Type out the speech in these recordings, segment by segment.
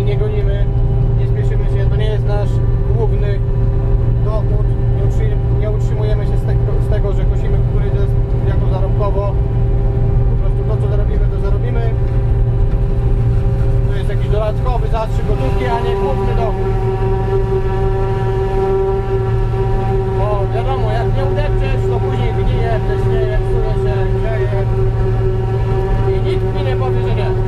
i nie gonimy, nie spieszymy się, to nie jest nasz główny dochód, nie utrzymujemy się z tego, że kosimy kukurydzę jako zarobkowo, po prostu to co zarobimy, to zarobimy, to jest jakiś dodatkowy zastrzyk gotówki, a nie główny dochód. Bo wiadomo, jak nie udepczesz, to później gnije, pleśnieje, psuje się, grzeje i nikt mi nie powie, że nie.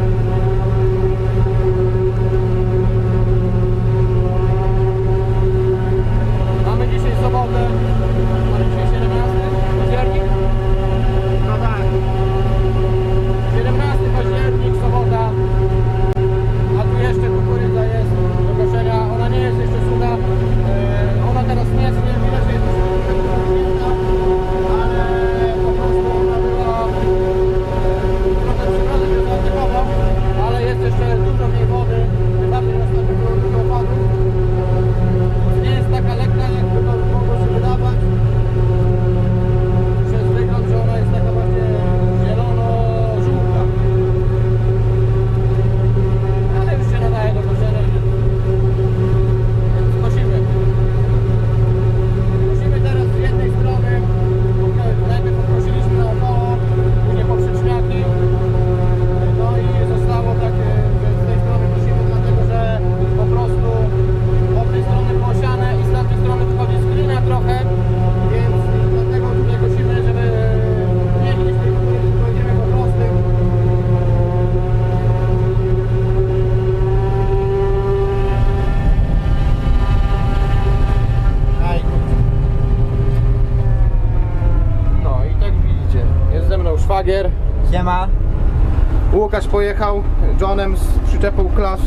Pojechał Johnem z przyczepą klas,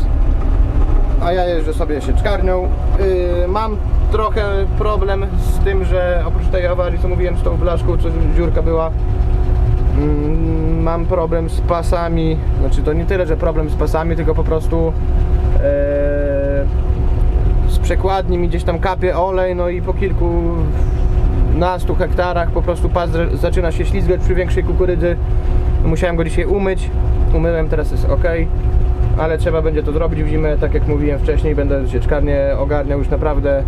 a ja jeżdżę sobie sieczkarnią. Yy, mam trochę problem z tym, że oprócz tej awarii, co mówiłem z tą blaszką, co dziurka była, mm, mam problem z pasami. Znaczy to nie tyle, że problem z pasami, tylko po prostu e, z przekładni mi gdzieś tam kapie olej, no i po kilku nastu hektarach po prostu pas zaczyna się ślizgać przy większej kukurydzy. Musiałem go dzisiaj umyć. Umyłem, teraz jest ok. Ale trzeba będzie to zrobić w zimę, tak jak mówiłem wcześniej, będę sieczkarnię ogarniał już naprawdę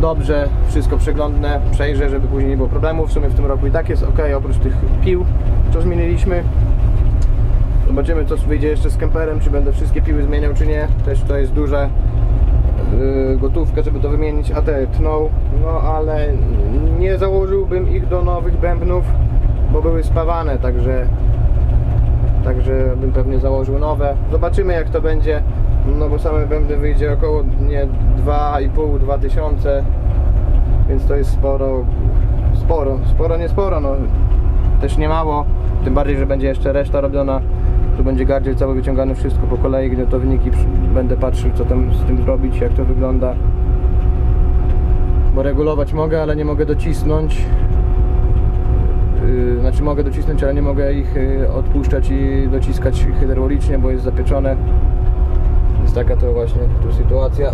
dobrze, wszystko przeglądne, przejrzę, żeby później nie było problemów. W sumie w tym roku i tak jest ok, oprócz tych pił, co zmieniliśmy. Zobaczymy co wyjdzie jeszcze z kemperem, czy będę wszystkie piły zmieniał, czy nie. Też to jest duże yy, gotówkę, żeby to wymienić, a te tną, no ale nie założyłbym ich do nowych bębnów, bo były spawane, także także bym pewnie założył nowe. Zobaczymy jak to będzie, no bo same bębny wyjdzie około nie 2,5-2 tysiące, więc to jest sporo, sporo, sporo, nie sporo, no też nie mało, tym bardziej, że będzie jeszcze reszta robiona. Tu będzie gardziel cały wyciągany, wszystko po kolei, gniotowniki, przy- będę patrzył co tam z tym zrobić, jak to wygląda. Bo regulować mogę, ale nie mogę docisnąć. Yy, Znaczy mogę docisnąć, ale nie mogę ich yy, odpuszczać i dociskać hydraulicznie, bo jest zapieczone. Jest taka to właśnie tu sytuacja.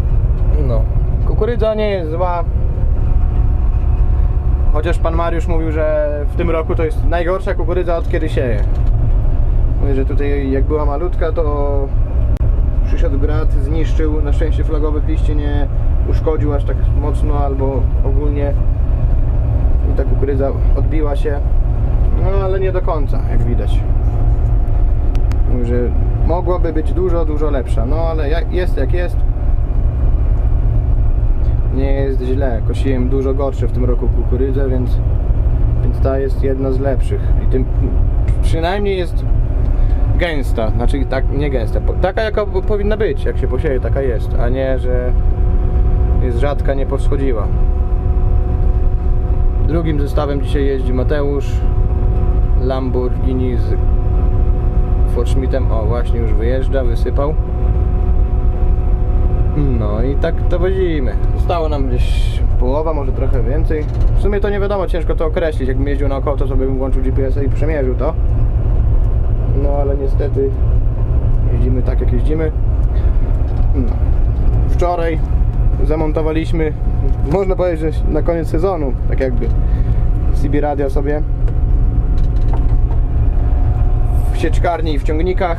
No. Kukurydza nie jest zła. Chociaż pan Mariusz mówił, że w tym roku to jest najgorsza kukurydza od kiedy sieje. Mówi, że tutaj jak była malutka, to przyszedł grad, zniszczył. Na szczęście flagowych liści nie uszkodził aż tak mocno albo ogólnie. I ta kukurydza odbiła się. No ale nie do końca, jak widać. Mówi, że mogłaby być dużo, dużo lepsza. No ale jest jak jest. Nie jest źle. Kosiłem dużo gorsze w tym roku kukurydzę, więc, więc ta jest jedna z lepszych. I tym przynajmniej jest gęsta, znaczy tak, nie gęsta, taka jaka po- powinna być, jak się posieje, taka jest, a nie, że jest rzadka, nie powschodziła. Drugim zestawem dzisiaj jeździ Mateusz Lamborghini z Forschmittem, o właśnie już wyjeżdża, wysypał. No i tak to wozimy. Zostało nam gdzieś połowa, może trochę więcej. W sumie to nie wiadomo, ciężko to określić. Jakbym jeździł naokoło, to sobie bym włączył GPS-a i przemierzył to. No ale niestety jeździmy tak jak jeździmy. No. Wczoraj zamontowaliśmy, można powiedzieć, że na koniec sezonu, tak jakby CB radio sobie w sieczkarni i w ciągnikach,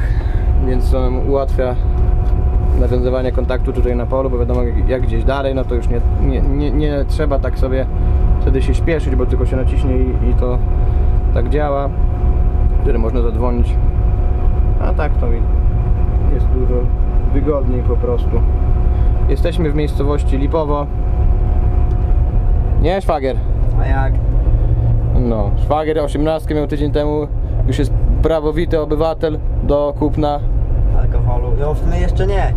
więc to nam ułatwia nawiązywanie kontaktu tutaj na polu, bo wiadomo jak, gdzieś dalej, no to już nie, nie, nie, nie trzeba tak sobie wtedy się śpieszyć, bo tylko się naciśnie i, i to tak działa. Wtedy można zadzwonić. A tak to mi jest dużo wygodniej po prostu. Jesteśmy w miejscowości Lipowo. Nie, szwagier. A jak? No, szwagier 18 miał tydzień temu. Już jest prawowity obywatel do kupna. Alkoholu? No w sumie jeszcze nie.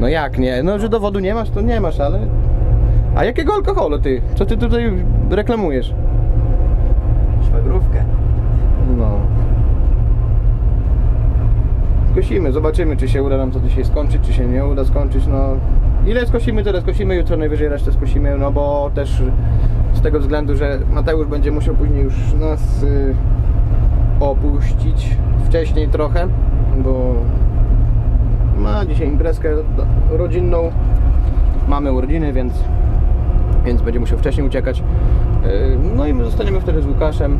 No jak nie? No, że dowodu nie masz, to nie masz, ale... A jakiego alkoholu ty? Co ty tutaj reklamujesz? Szwagrówkę. No. Skosimy, zobaczymy czy się uda nam to dzisiaj skończyć, czy się nie uda skończyć, no. Ile skosimy, tyle skosimy, jutro najwyżej resztę skosimy, no bo też z tego względu, że Mateusz będzie musiał później już nas y, opuścić wcześniej trochę, bo ma dzisiaj imprezkę rodzinną, mamy urodziny, więc, więc będzie musiał wcześniej uciekać. Y, No i my zostaniemy wtedy z Łukaszem.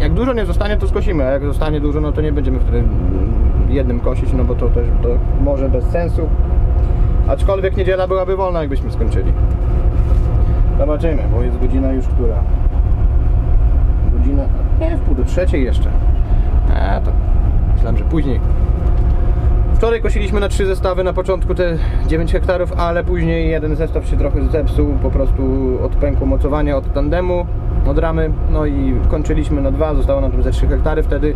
Jak dużo nie zostanie, to skosimy, a jak zostanie dużo, no to nie będziemy wtedy jednym kosić, no bo to też to może bez sensu. Aczkolwiek niedziela byłaby wolna, jakbyśmy skończyli. Zobaczymy, bo jest godzina już która? Nie, w pół do trzeciej jeszcze. A to myślałem, że później. Wczoraj kosiliśmy na trzy zestawy, na początku te 9 hektarów, ale później jeden zestaw się trochę zepsuł, po prostu od pękło mocowanie od tandemu, od ramy, no i kończyliśmy na dwa, zostało nam tam ze 3 hektary wtedy.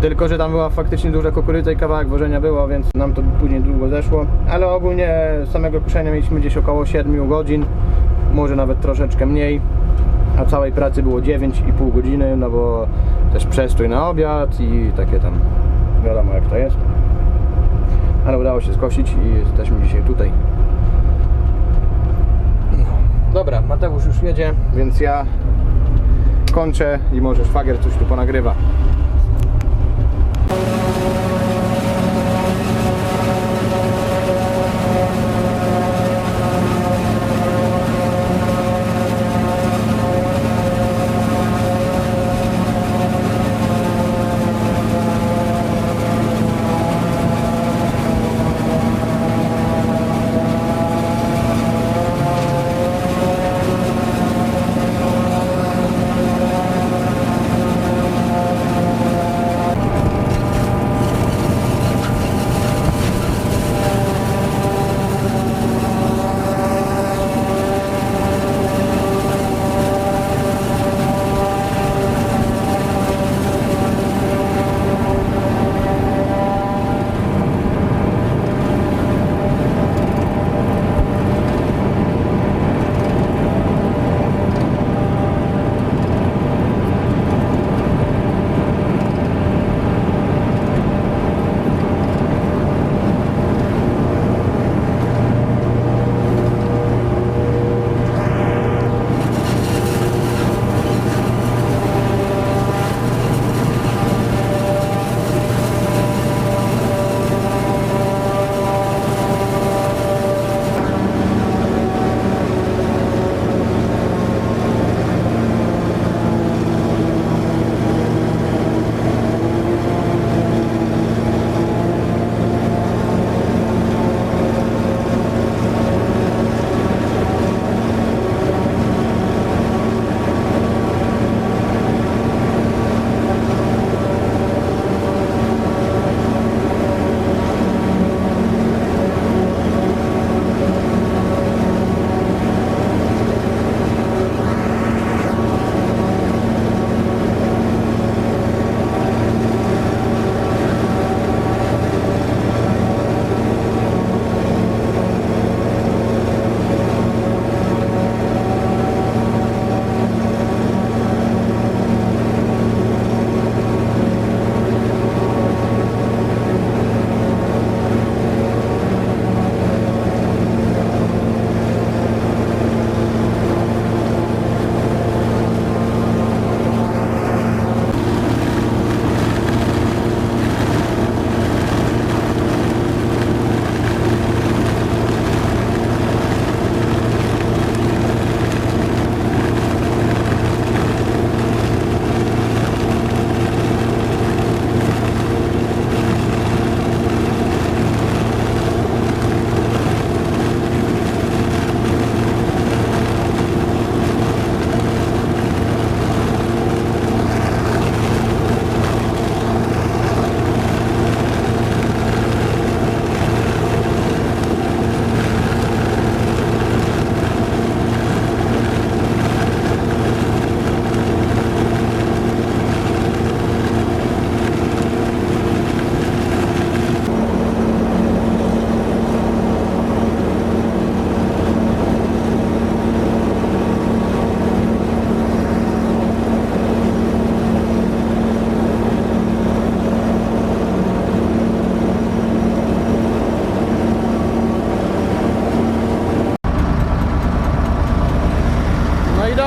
Tylko, że tam była faktycznie duża kukurydza i kawałek wożenia było, więc nam to później długo zeszło. Ale ogólnie samego koszenia mieliśmy gdzieś około 7 godzin, może nawet troszeczkę mniej. A całej pracy było 9,5 godziny, no bo też przestój na obiad i takie tam, wiadomo jak to jest. Ale udało się skosić i jesteśmy dzisiaj tutaj. Dobra, Mateusz już jedzie, więc ja kończę i może szwagier coś tu ponagrywa.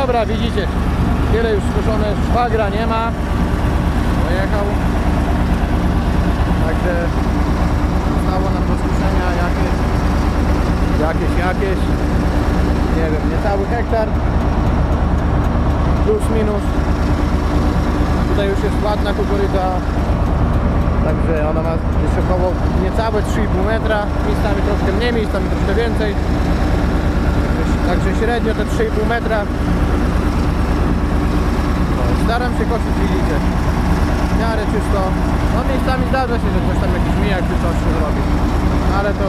Dobra, widzicie, tyle już skoszone, szwagra nie ma. Pojechał. Także zostało nam do skuszenia jakieś, jakieś, jakieś, nie wiem, niecały hektar. Plus, minus. Tutaj już jest ładna kukurydza. Także ona ma około niecałe 3,5 metra. Miejscami troszkę mniej, miejscami troszkę więcej. Także średnio te 3,5 metra. Staram się kosić, widzicie. W miarę czysto. No miejscami zdarza się, że coś tam jakiś mijak czy coś się zrobi. Ale to,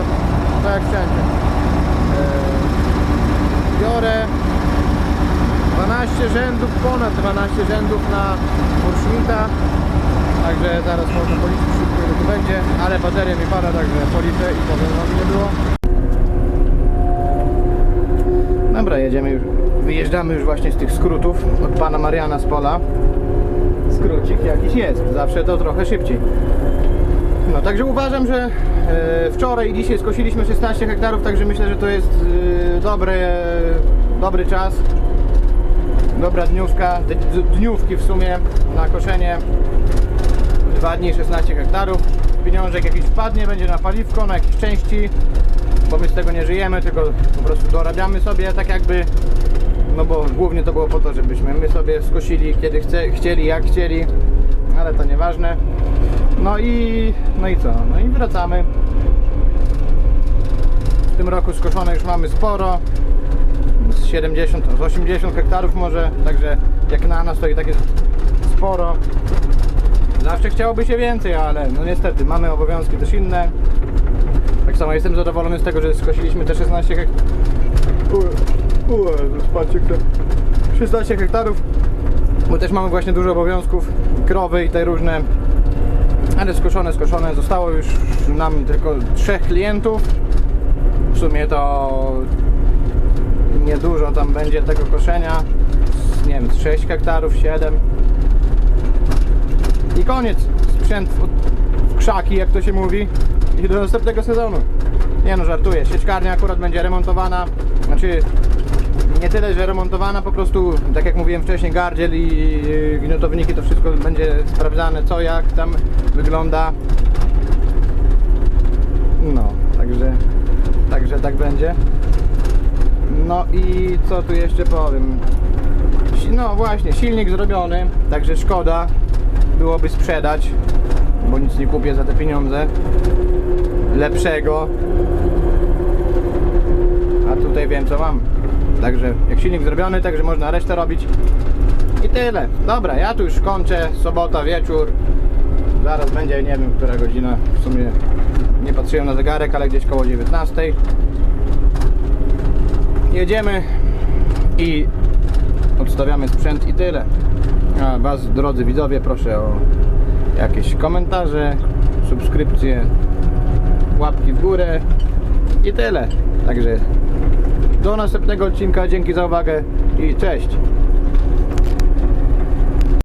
to jak wszędzie. Eee, biorę 12 rzędów, ponad 12 rzędów na kurcznika. Także zaraz można policzyć szybko ile tu będzie, ale bateria mi pada, także policzę i powiem wam ile było. Dobra, jedziemy już wyjeżdżamy już właśnie z tych skrótów od pana Mariana z pola. Skrócik jakiś jest, zawsze to trochę szybciej. No także uważam, że e, wczoraj i dzisiaj skosiliśmy 16 hektarów, także myślę, że to jest e, dobry, dobry czas. Dobra dniówka, dniówki w sumie na koszenie. Dwa dni 16 hektarów. Pieniążek jakiś wpadnie, będzie na paliwko, na jakieś części, z tego nie żyjemy, tylko po prostu dorabiamy sobie tak jakby, no bo głównie to było po to, żebyśmy my sobie skosili kiedy chce, chcieli, jak chcieli, ale to nieważne. No i, no i co? No i wracamy. W tym roku skoszone już mamy sporo. Z 70, z 80 hektarów może, także jak na nas to i tak jest sporo. Zawsze chciałoby się więcej, ale no niestety mamy obowiązki też inne. Samo jestem zadowolony z tego, że skosiliśmy te 16 hektarów. Patrzcie, 16 hektarów, bo też mamy właśnie dużo obowiązków, krowy i te różne ale skoszone, skoszone. Zostało już nam tylko trzech klientów. W sumie to niedużo tam będzie tego koszenia. Nie wiem, z 6 hektarów, 7. I koniec. Sprzęt w krzaki, jak to się mówi. I do następnego sezonu. Nie no, żartuję. Sieczkarnia akurat będzie remontowana. Znaczy, nie tyle, że remontowana, po prostu, tak jak mówiłem wcześniej, gardziel i y, gniotowniki, to wszystko będzie sprawdzane, co jak tam wygląda. No, także, także tak będzie. No i co tu jeszcze powiem? No właśnie, silnik zrobiony, także szkoda byłoby sprzedać, bo nic nie kupię za te pieniądze. Lepszego, a tutaj wiem co mam. Także jak silnik zrobiony, także można resztę robić. I tyle. Dobra, ja tu już kończę. Sobota, wieczór. Zaraz będzie, nie wiem, która godzina. W sumie nie patrzyłem na zegarek, ale gdzieś koło 19. Jedziemy i odstawiamy sprzęt i tyle. A Was, drodzy widzowie, proszę o jakieś komentarze, subskrypcje, łapki w górę i tyle. Także do następnego odcinka, dzięki za uwagę i cześć!